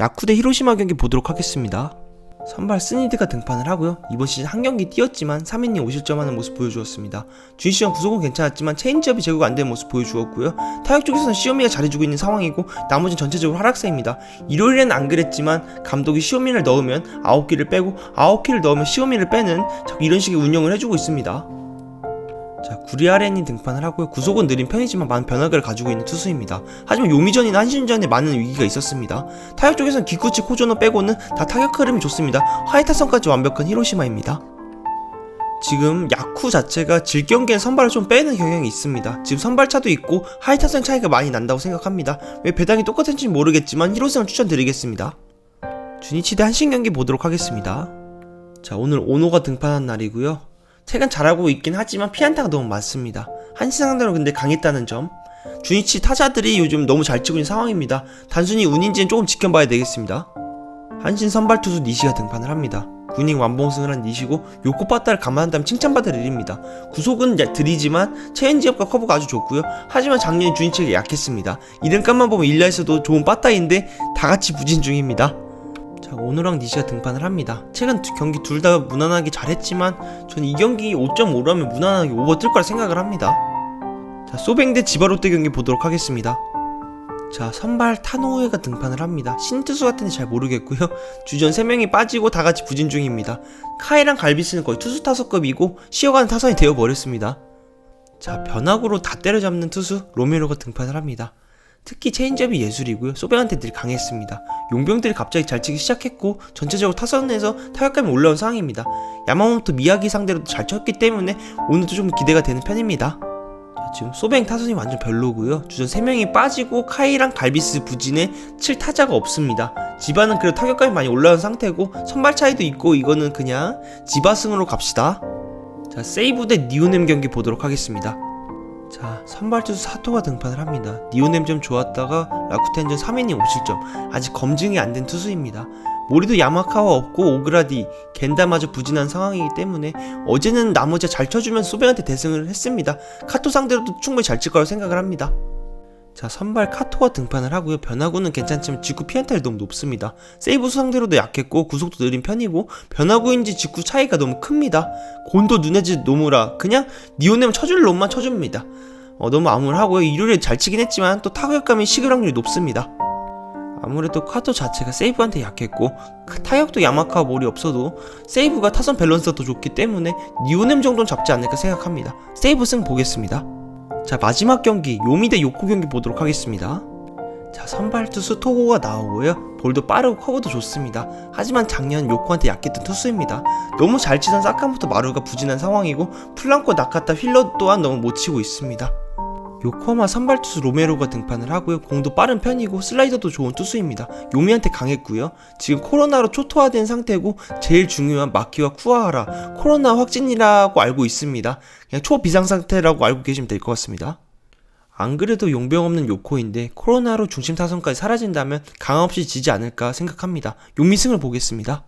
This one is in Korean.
야쿠 대 히로시마 경기 보도록 하겠습니다. 선발 스니드가 등판을 하고요. 이번 시즌 한 경기 뛰었지만 3이닝 5실점하는 모습 보여주었습니다. 준시형 구속은 괜찮았지만 체인지업이 제거가 안된 모습 보여주었고요. 타격 쪽에서는 시오미가 잘해주고 있는 상황이고 나머지는 전체적으로 하락세입니다. 일요일에는 안 그랬지만 감독이 시오미를 넣으면 9기를 빼고 9기를 넣으면 시오미를 빼는 이런 식의 운영을 해주고 있습니다. 자, 구리아렌이 등판을 하고요. 구속은 느린 편이지만 많은 변화를 가지고 있는 투수입니다. 하지만 요미전이나 한신전에 많은 위기가 있었습니다. 타격 쪽에서는 기쿠치, 코조노 빼고는 다 타격 흐름이 좋습니다. 하이타선까지 완벽한 히로시마입니다. 지금 야쿠 자체가 질 경기엔 선발을 좀 빼는 경향이 있습니다. 지금 선발차도 있고 하이타선 차이가 많이 난다고 생각합니다. 왜 배당이 똑같은지 모르겠지만 히로승을 추천드리겠습니다. 주니치 대 한신 경기 보도록 하겠습니다. 자 오늘 오노가 등판한 날이고요. 최근 잘하고 있긴 하지만 피안타가 너무 많습니다. 한신 상대로 근데 강했다는 점. 주니치 타자들이 요즘 너무 잘 치고 있는 상황입니다. 단순히 운인지는 조금 지켜봐야 되겠습니다. 한신 선발 투수 니시가 등판을 합니다. 군인 완봉승을 한 니시고 요코 빠따를 감안한다면 칭찬받을 일입니다. 구속은 야- 드리지만 체인지업과 커브가 아주 좋고요. 하지만 작년에 주니치가 약했습니다. 이름값만 보면 일라에서도 좋은 빠따인데 다 같이 부진 중입니다. 자 오노랑 니시가 등판을 합니다. 최근 두 경기 둘 다 무난하게 잘했지만 전이 경기 5.5라면 무난하게 오버 뜰 거라 생각을 합니다. 자 소뱅 대 지바롯데 경기 보도록 하겠습니다. 자 선발 타노우에가 등판을 합니다. 신투수 같은데 잘 모르겠고요. 주전 3명이 빠지고 다 같이 부진 중입니다. 카이랑 갈비스는 거의 투수 타석급이고 쉬어가는 타선이 되어버렸습니다. 자 변화구로 다 때려잡는 투수 로메로가 등판을 합니다. 특히 체인지업이 예술이고요. 소뱅한테 늘 강했습니다. 용병들이 갑자기 잘 치기 시작했고 전체적으로 타선에서 타격감이 올라온 상황입니다. 야마모토 미야기 상대로도 잘 쳤기 때문에 오늘도 좀 기대가 되는 편입니다. 자, 지금 소뱅 타선이 완전 별로고요. 주전 3명이 빠지고 카이랑 갈비스 부진에 칠 타자가 없습니다. 지바는 그래도 타격감이 많이 올라온 상태고 선발 차이도 있고 이거는 그냥 지바승으로 갑시다. 자 세이브 대 니오넴 경기 보도록 하겠습니다. 자 선발 투수 사토가 등판을 합니다. 니오넴 좀 좋았다가 라쿠텐전 3이닝 5실점 아직 검증이 안 된 투수입니다. 모리도 야마카와 없고 오그라디, 겐다마저 부진한 상황이기 때문에 어제는 나머지 잘 쳐주면 소뱅한테 대승을 했습니다. 카토 상대로도 충분히 잘 칠 거라고 생각을 합니다. 자 선발 카토가 등판을 하고요. 변화구는 괜찮지만 직구 피안타율 너무 높습니다. 세이브 수 상대로도 약했고 구속도 느린 편이고 변화구인지 직구 차이가 너무 큽니다. 곤도 누네즈 노무라 그냥 니오넴 쳐줄 놈만 쳐줍니다. 어, 너무 암울하고요. 일요일에 잘 치긴 했지만 또 타격감이 식을 확률이 높습니다. 아무래도 카토 자체가 세이브한테 약했고 그 타격도 야마카와 몰이 없어도 세이브가 타선 밸런스가 더 좋기 때문에 니오넴 정도는 잡지 않을까 생각합니다. 세이브 승 보겠습니다. 자 마지막 경기 요미 대 요코 경기 보도록 하겠습니다. 자 선발 투수 토고가 나오고요. 볼도 빠르고 커브도 좋습니다. 하지만 작년 요코한테 약했던 투수입니다. 너무 잘 치던 사카모토 마루가 부진한 상황이고 플랑코 나카타 휠러 또한 너무 못 치고 있습니다. 요코하마 선발 투수 로메로가 등판을 하고요. 공도 빠른 편이고 슬라이더도 좋은 투수입니다. 요미한테 강했고요. 지금 코로나로 초토화된 상태고 제일 중요한 마키와 쿠아하라 코로나 확진이라고 알고 있습니다. 그냥 초비상 상태라고 알고 계시면 될 것 같습니다. 안 그래도 용병 없는 요코인데 코로나로 중심 타선까지 사라진다면 강함 없이 지지 않을까 생각합니다. 용미승을 보겠습니다.